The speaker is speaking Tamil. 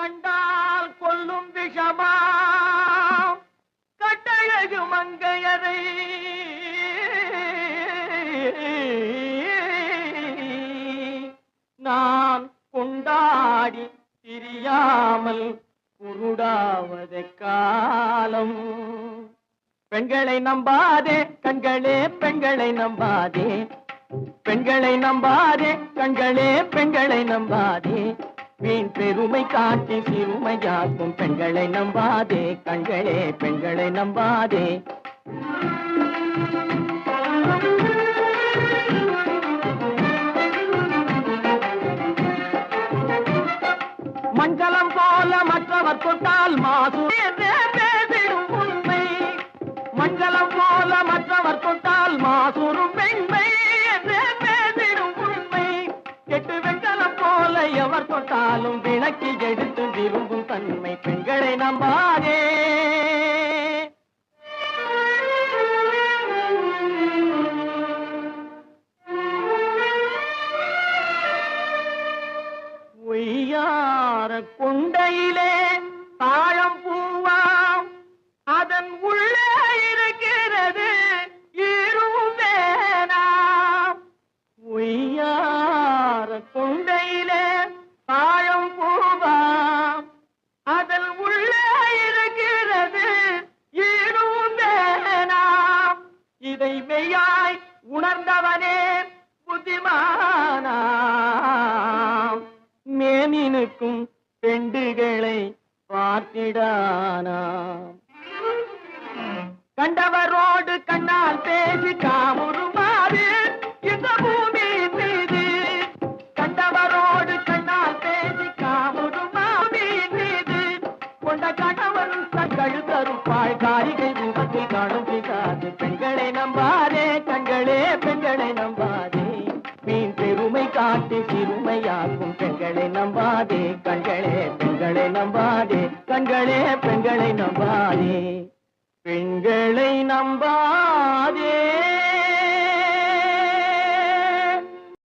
கண்டால் கொல்லும் விஷமா? கட்டழகு மங்கையரை. நான் கொண்டாடி திரியாமல் குருடாவதை காலம். பெண்களை நம்பாதே கண்களே பெண்களை நம்பாதே. பெண்களை நம்பாதே கண்களே பெண்களை நம்பாதே. வீண் பெருமை காட்டி சிறுமையாக்கும் பெண்களை நம்பாதே. கண்களே பெண்களை நம்பாதே. மஞ்சளம் போல மற்றவர் தொட்டால் மாசு. என்றே பேசிடும் உண்மை. மஞ்சளம் போல மற்றவர் தொட்டால் தொட்டாலும் விளக்கி எடுத்து விரும்பும் தன்மை பெண்களை நம்பாதே ஒய்யார கொண்டையிலே உணர்ந்தவனே புத்திமானாம். மேனினுக்கும் பெண்டுகளை பார்த்திடானாம். கண்டவரோடு கண்ணால் பேசி காமுறுமாறு இந்த பூமியின் மீது. கண்டவரோடு கண்ணால் பேசி காமுறுமாவின் மீது. கொண்ட கணவன் தங்கள் தருப்பாள் காரிகை ரூபத்தில் காணும் பிசாது பெண்களை நம்பார் பெண்களை நம்பாதே. மீன் பெருமை காட்டி சிறுமையாக்கும் பெண்களை நம்பாதே. கண்களே பெண்களை நம்பாதே. கண்களே பெண்களை நம்பாதே. பெண்களை நம்பாதே.